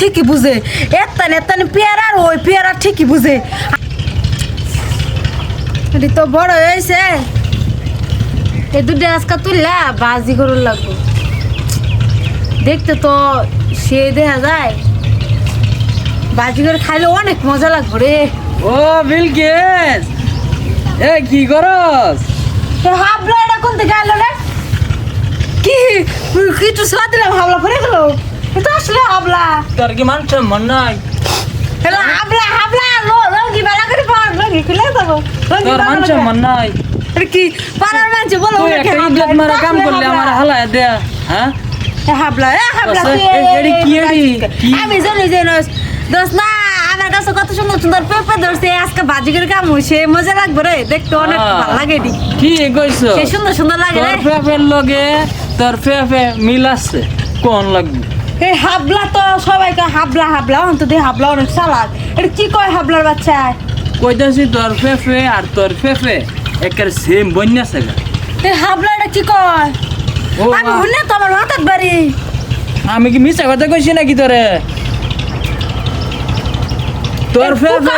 ঠিকই বুঝে। এত্তান এত্তান পেয়ারা আর ওই পেয়ারা ঠিকই বুঝে। এটি তো বড় হয়েছে। এই দুটো আজকা তুললা বাজি করুন লাগবো। দেখতে তো সে দেখা যায়। বাজি করে খাইলে অনেক মজা লাগবে রে। ও বিলকেস! এ কি করস? এ হাবলা এটা কোন থেকে আলো রে? কি? কিছু দিলাম হাবলা পরে গেল। তোর কি মান সম্মান নাই হ্যালো হাবলা হাবলা লো রঙ্গি বেলা করে পার রঙ্গি খুলে দেবো। রঙ্গি তোর মান সম্মান নাই কি? পাড়ার মানুষ বলো তুই একটা ইজ্জত মারা কাম করলে আমার হালায় দেয়া হ্যাঁ? হাবলা এ হাবলা এডি কি এডি? আমি জানি যে নস দোস না আমার কাছে কত সুন্দর সুন্দর পেঁপে ধরছে আজকে বাজি করে কাম হইছে মজা লাগবে রে দেখতে অনেক ভালো লাগে এডি। কি কইছ? সে সুন্দর সুন্দর লাগে রে। ফেফের লগে তোর ফেফে মিল আছে? কোন লাগবে? এই হাবলা তো সবাইকে হাবলা হাবলা অন্ত দিয়ে হাবলা অনেক চালাক। এটা কি কয় হাবলার বাচ্চা? কইতাছি তোর ফেফে আর তোর ফেফে একের সেম বন্যা সেগা এই হাবলা এটা কি কয়? আমি শুনলে তো আমার মাথার বাড়ি। আমি কি মিছা কথা কইছি নাকি তোরে? তোর ফেফে।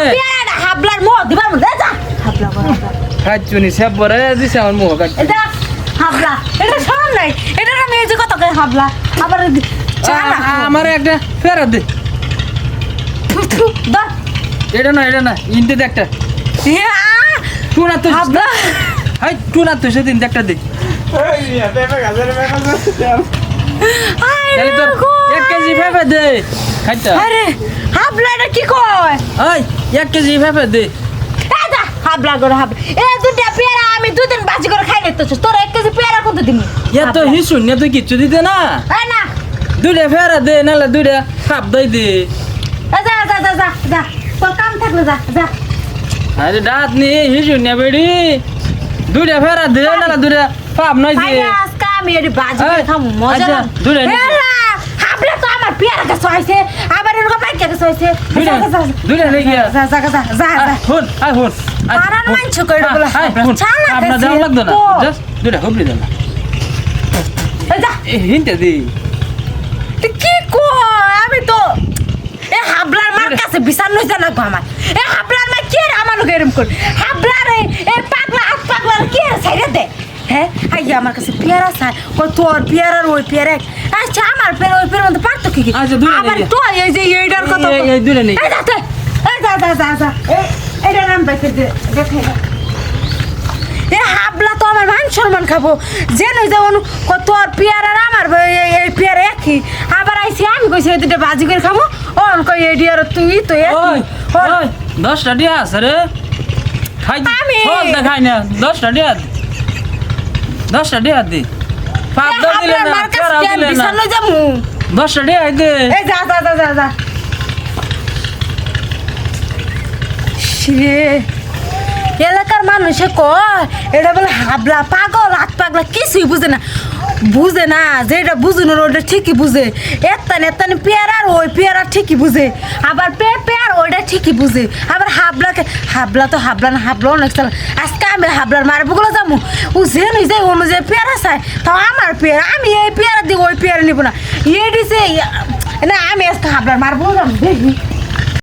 হাবলার মুখ দিবার মধ্যে যা। হাবলা বড়। খাচ্ছুনি সব বরে দিছে আমার মুখ কাট এটা হাবলা এটা শোন নাই এটা আমি এই যে কত কয় হাবলা আবার আমার একটা ফেরত দে। এটা না এটা না ইনতে দে একটা। এ, আ, তুই না তো হাই তুই তো সেদিন দে একটা দে। তোর এক কেজি ফেফে দে। খাইতা আরে হাবলা এটা কি কয়? ওই এক কেজি ফেফে দে। এই যা, হাবলা করে হাবলা। এ দুটা পেয়ারা আমি দুদিন বাজি করে খাই নিতেছিস তোর এক কেজি পেয়ারা কত দিবি তো হিসু নিয়ে তুই কিচ্ছু দিতে না। না দুইটা ফেরা দে নাহলে দুইটা খাপ দই দে এই যা যা যা যা যা তোর কাম থাকলে যা যা আরে ডাত নি হিসু নিয়ে বেড়ি দুইটা ফেরা দে নাহলে দুইটা খাপ নয় দে আজকে আমি এটি বাজি এই, খাব মজা আচ্ছা, নিয়ে। এলা, হাবলা তো আমার পেয়ারা কাছে হয়েছে আবার এরকম বাইকের কাছে হয়েছে দুইটা দুইটা নিয়ে গিয়া যা যা যা যা হুন আয় হুন পাড়ার হুন। মাইনছ কইরা বলে আছে লাগতো না জাস্ট দুইটা হুবলি দেন এই যা এ হিনতে দি কি কয়? আমি তো এ হাবলার মার কাছে গো আমার। এ হাবলার মা কে রে আমার লোক এরম কর হাবলার এ পাগলা হাত পাগলা কে সাইরে দে। হ্যাঁ আমার কাছে পেয়ারা চাই। কই তোর পেয়ারার ওই পেয়ারা এক। আচ্ছা আমার পেয়ারা ওই পেয়ারার মধ্যে পারতো কি? কি দূরে আবার তো এই যে এইটার কথা এই, এই, দূরে নিয়ে এই যা যা যা যা যা। এই নাম বাইকে এ হাবলা তো আমার মান সম্মান খাব। যে নই যেমন কত আর আমার এই- একই। কইছি এই দুটো বাজি করে খাব ও কই এই ডিয়ার তুই তো ওই একই ওই দশটা দিয়া আছে রে। খাই আমি- সব দেখাই না। দশটা দিয়া দে। দশটা দিয়া দি। পাপ দর দিলে না ফেরাও দিলে না। বিছানো যামু। দশটা দিয়া দে। এই যা যা যা যা যা। সে এলাকার মানুষে কয় এটা বলে হাবলা পাগল হাত পাগলা কিছুই বুঝে না। বুঝে না, যেটা বুঝুনোর ওটা ঠিকই বুঝে। এত্তান এত্তান পেয়ারা আর ওই পেয়ারা ঠিকই বুঝে। আবার পে পেয়ার ওইটা ঠিকই বুঝে। আবার হাবলাকে হাবলা তো হাবলা না, হাবলা অনেক চাল। আজকে আমি হাবলার মারবগুলো যাব। ও যে নই যে অনুযায়ী পেয়ারা চাই তাও আমার পেয়ারা, আমি এই পেয়ারা দিব ওই পেয়ারা নিব না। ইয়ে দিছে না, আমি আজকে হাবলার মারবো যাব, দেখি।